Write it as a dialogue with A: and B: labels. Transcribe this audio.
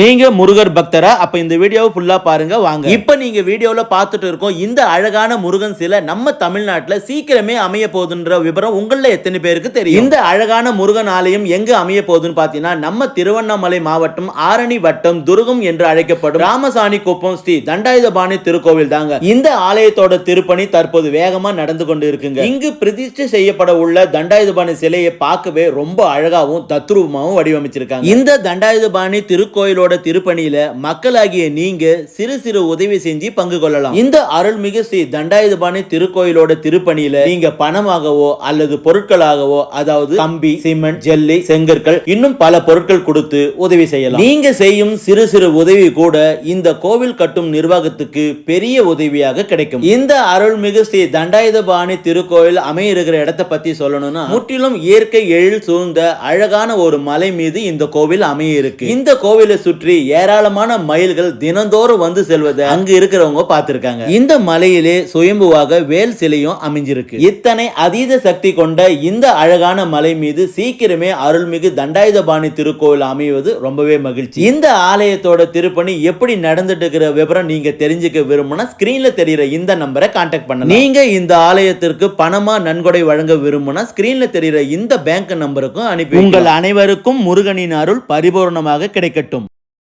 A: நீங்க முருகர் பக்தரா? அப்ப இந்த வீடியோவை ஃபுல்லா பாருங்க வாங்க. இப்ப நீங்க வீடியோல பார்த்துட்டு இருக்கோம் இந்த அழகான முருகன் சிலை நம்ம தமிழ்நாட்டுல சீக்கிரமே அமைய போகுதுன்ற விவரம் உங்கள எத்தனை பேருக்கு தெரியும்? இந்த அழகான முருகன் ஆலயம் எங்க அமைய போகுதுன்னு பாத்தீங்கன்னா நம்ம திருவண்ணாமலை மாவட்டம் ஆரணி வட்டம் துருகம் என்று அழைக்கப்படும் ராமசாணி குப்பம் ஸ்ரீ தண்டாயுதபாணி திருக்கோவில் தாங்க. இந்த ஆலயத்தோட திருப்பணி தற்போது வேகமா நடந்து கொண்டு இருக்குங்க. இங்கு பிரதிஷ்டை செய்யப்பட உள்ள தண்டாயுதபாணி சிலையை பார்க்கவே ரொம்ப அழகாவும் தத்ரூபமாவும் வடிவமைச்சிருக்காங்க. இந்த தண்டாயுதபாணி திருக்கோயிலோட திருப்பணியில மக்களாகிய நீங்க சிறு சிறு உதவி செஞ்சு பங்கு கொள்ளலாம். இந்த அருள்மிகு ஸ்ரீ தண்டாயுதபாணி திருக்கோயிலோட திருப்பணியில நீங்க பணமாகவோ அல்லது பொருட்களாகவோ அதாவது கம்பி சிமெண்ட் ஜெல்லி செங்கற்கள் இன்னும் பல பொருட்கள் கொடுத்து உதவி செய்யலாம். நீங்க செய்யும் சிறு சிறு உதவி கூட இந்த கோவில் கட்டும் நிர்வாகத்துக்கு பெரிய உதவியாக கிடைக்கும். இந்த அருள்மிகு ஸ்ரீ தண்டாயுதபாணி திருக்கோயில் அமைய இருக்கிற இடத்தை பத்தி சொல்லணும்னா முற்றிலும் இயற்கை எழில் சூழ்ந்த அழகான ஒரு மலை மீது இந்த கோவில் அமைய இருக்கு. இந்த கோவிலை சுற்றி ஏராளமான மயில்கள் தினந்தோறும் வந்து செல்வதை அங்கு இருக்கிறவங்க பார்த்திருக்காங்க. இந்த மலையிலே சுயம்புவாக வேல் சிலையும் அமைஞ்சிருக்கு. இத்தனை அதீத சக்தி கொண்ட இந்த அழகான மலை மீது சீக்கிரமே அருள்மிகு தண்டாயுதபாணி திருக்கோவில் அமைவது ரொம்பவே மகிழ்ச்சி. இந்த ஆலயத்தோட திருப்பணி எப்படி நடந்துட்டு இருக்கிற விவரம் நீங்க தெரிஞ்சுக்க விரும்பினா ஸ்கிரீன்ல தெரியுற இந்த நம்பரை கான்டாக்ட் பண்ண நீங்க இந்த ஆலயத்திற்கு பணமா நன்கொடை வழங்க விரும்பினா ஸ்கிரீன்ல தெரியுற இந்த பேங்க் நம்பருக்கும் அனுப்பி உங்கள் அனைவருக்கும் முருகனின் அருள் பரிபூர்ணமாக கிடைக்கட்டும்.